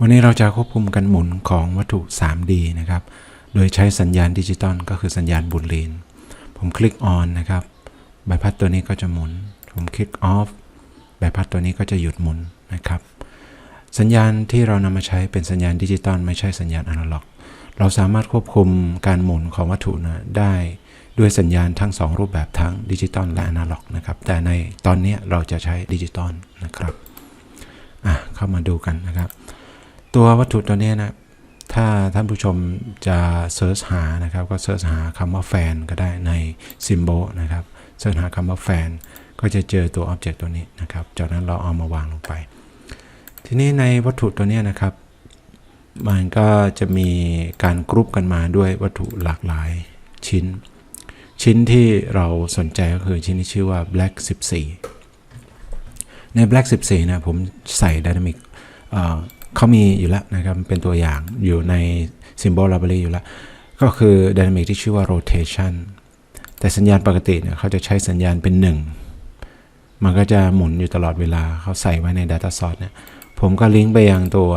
วันนี้เราจะควบคุมการหมุนของวัตถุ 3D นะครับ โดยใช้สัญญาณดิจิตอลก็คือสัญญาณบูลีน ผมคลิก on นนะครับ ใบพัดตัวนี้ก็จะหมุน ผมคลิก off ใบพัดตัวนี้ก็จะหยุดหมุนนะครับ สัญญาณที่เรานำมาใช้เป็นสัญญาณดิจิตอลไม่ใช่สัญญาณอนาล็อก เราสามารถควบคุมการหมุนของวัตถุนะได้ด้วยสัญญาณทั้ง 2 รูปแบบทั้งดิจิตอลและอนาล็อกนะครับ แต่ในตอนนี้เราจะใช้ดิจิตอลนะครับ อะเข้ามาดูกันนะครับ ตัววัตถุตัวนี้นะถ้าท่านผู้ชมจะเซิร์ชหานะครับ ก็เซิร์ชหาคำว่าแฟนก็ได้ใน Symbol นะครับเซิร์ชหาคำว่าแฟนก็จะเจอตัวอ็อบเจกต์ตัวนี้นะครับ จากนั้นเราเอามาวางลงไป ทีนี้ในวัตถุตัวนี้นะครับ มันก็จะมีการกรุ๊ปกันมาด้วยวัตถุหลากหลายชิ้น ชิ้นที่เราสนใจก็คือชิ้นที่ชื่อว่า black 14 ใน black 14นะผมใส่ dynamic เขามีอยู่แล้วนะครับ เป็นตัวอย่างอยู่ใน symbol library อยู่แล้ว ก็คือ dynamic ที่ชื่อว่า rotation แต่สัญญาณปกติเนี่ยเขาจะใช้สัญญาณเป็น 1 มันก็จะหมุนอยู่ตลอดเวลาเขาใส่ไว้ใน data source เนี่ยผมก็ลิงก์ไปยังตัว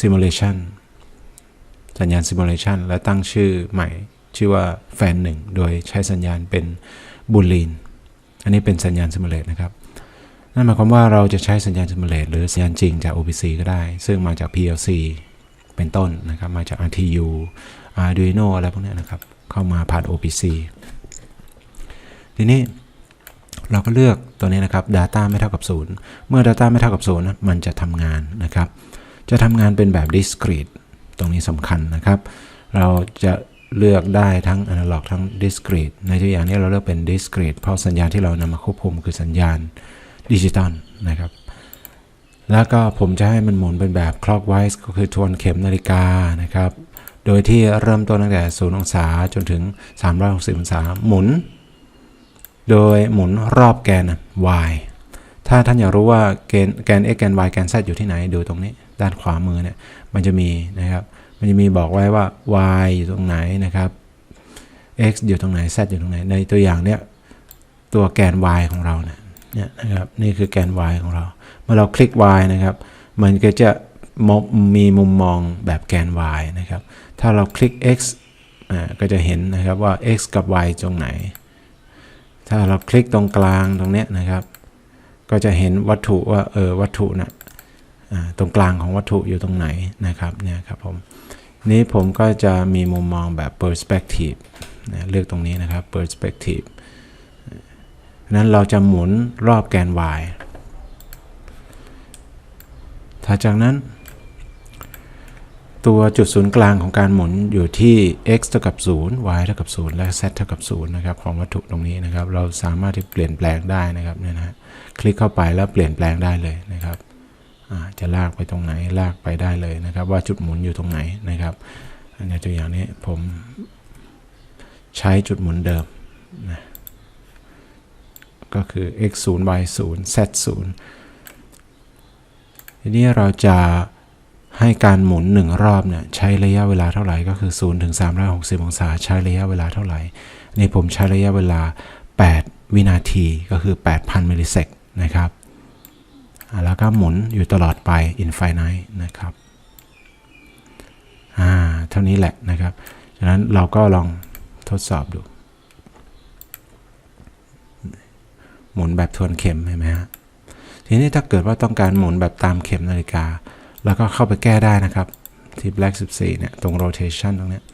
simulation สัญญาณ simulation แล้วตั้งชื่อใหม่ชื่อว่าแฟนหนึ่งโดยใช้สัญญาณเป็นบูลีน อันนี้เป็นสัญญาณ simulate นะครับ นั่นหมายความว่าเราจะใช้สัญญาณ simulate หรือสัญญาณจริงจาก OPC ก็ได้ ซึ่งมาจาก PLC เป็นต้นนะครับ มาจาก RTU Arduino อะไรพวกนี้นะครับ เข้ามาผ่าน OPC ทีนี้เราก็เลือกตัวนี้นะครับ data ไม่เท่ากับ 0 เมื่อ data ไม่เท่ากับ0นะมันจะทำงานนะครับ จะทำงานเป็นแบบ discrete ตรงนี้สำคัญนะครับ เราจะเลือกได้ทั้ง analog ทั้ง discrete ในตัวอย่างนี้เราเลือกเป็น discrete เพราะสัญญาณที่เรานำมาควบคุมคือสัญญาณ ดิจิตอลนะครับ แล้วก็ผมจะให้มันหมุนเป็นแบบ clockwise ก็คือทวนเข็มนาฬิกานะครับ โดยที่เริ่มต้นตั้งแต่0องศาจนถึง 360 องศาหมุน โดยหมุนรอบแกน y ถ้าท่านอยากรู้ว่าแกนแกน x แกน y แกน z อยู่ที่ไหนดูตรงนี้ ด้านขวามือเนี่ยมันจะมีนะครับ มันจะมีบอกไว้ว่า y อยู่ตรงไหนนะครับ x อยู่ตรงไหน z อยู่ตรงไหน ในตัวอย่างเนี้ยตัวแกน y ของเราเนี่ย เนี่ยนะครับนี่คือแกน y ของเรา เมื่อเราคลิก y นะครับ มันก็จะม,มีมุมมองแบบแกน y นะครับ ถ้าเราคลิก x อ่าก็จะเห็นนะครับว่า x กับ y ตรงไหน ถ้าเราคลิกตรงกลางตรงเนี้ยนะครับ ก็จะเห็นวัตถุว่าเออวัตถุนะอ่าตรงกลางของวัตถุอยู่ตรงไหนนะครับเนี่ยครับผมนี้ผมก็จะมีมุมมองแบบ perspective นะเลือกตรงนี้นะครับ perspective นั้นเราจะหมุนรอบแกน y ถ้าจากนั้น ตัวจุดศูนย์กลางของการหมุนอยู่ที่ x เท่ากับ 0 y เท่ากับ 0 และ z เท่ากับ 0 นะครับ ของวัตถุตรงนี้นะครับ เราสามารถที่เปลี่ยนแปลงได้นะครับเนี่ยนะคลิกเข้าไปแล้วเปลี่ยนแปลงได้เลยนะครับจะลากไปตรงไหนลากไปได้เลยนะครับ ว่าจุดหมุนอยู่ตรงไหนนะครับในตัวอย่างนี้ผมใช้จุดหมุนเดิมนะ ก็คือ x 0 y 0 z 0ทีนี้เราจะให้การหมุน 1 รอบเนี่ยใช้ระยะเวลาเท่าไหร่ก็คือ0ถึง360 องศาใช้ระยะเวลาเท่าไหร่ นี่ผมใช้ระยะเวลา 8 วินาทีก็คือ 8,000 มิลลิเซกนะครับแล้วก็หมุนอยู่ตลอดไป infinite นะครับอ่าเท่านี้แหละนะครับ ฉะนั้นเราก็ลองทดสอบดู หมุนแบบทวนเข็มเห็นไหมฮะทีนี้ถ้าเกิดว่าต้องการหมุนแบบตามเข็มนาฬิกา แล้วก็เข้าไปแก้ได้นะครับ ที่ black 14 เนี่ย ตรง rotation ตรงเนี้ย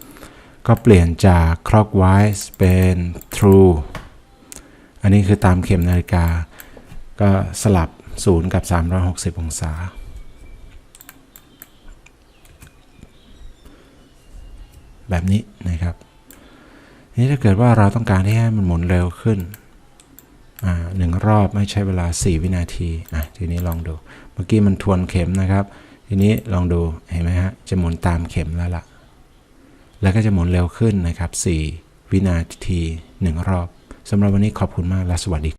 ก็เปลี่ยนจาก clockwise เป็น true อันนี้คือตามเข็มนาฬิกา ก็สลับ 0 กับ 360 องศา แบบนี้นะครับทีนี้ถ้าเกิดว่าเราต้องการที่ให้มันหมุนเร็วขึ้น หนึ่งรอบไม่ใช้เวลา 4 วินาทีอะทีนี้ลองดู เมื่อกี้มันทวนเข็มนะครับ ทีนี้ลองดูเห็นไหมฮะจะหมุนตามเข็มแล้วล่ะ แล้วก็จะหมุนเร็วขึ้นนะครับ 4 วินาที 1 รอบสำหรับวันนี้ขอบคุณมากและสวัสดี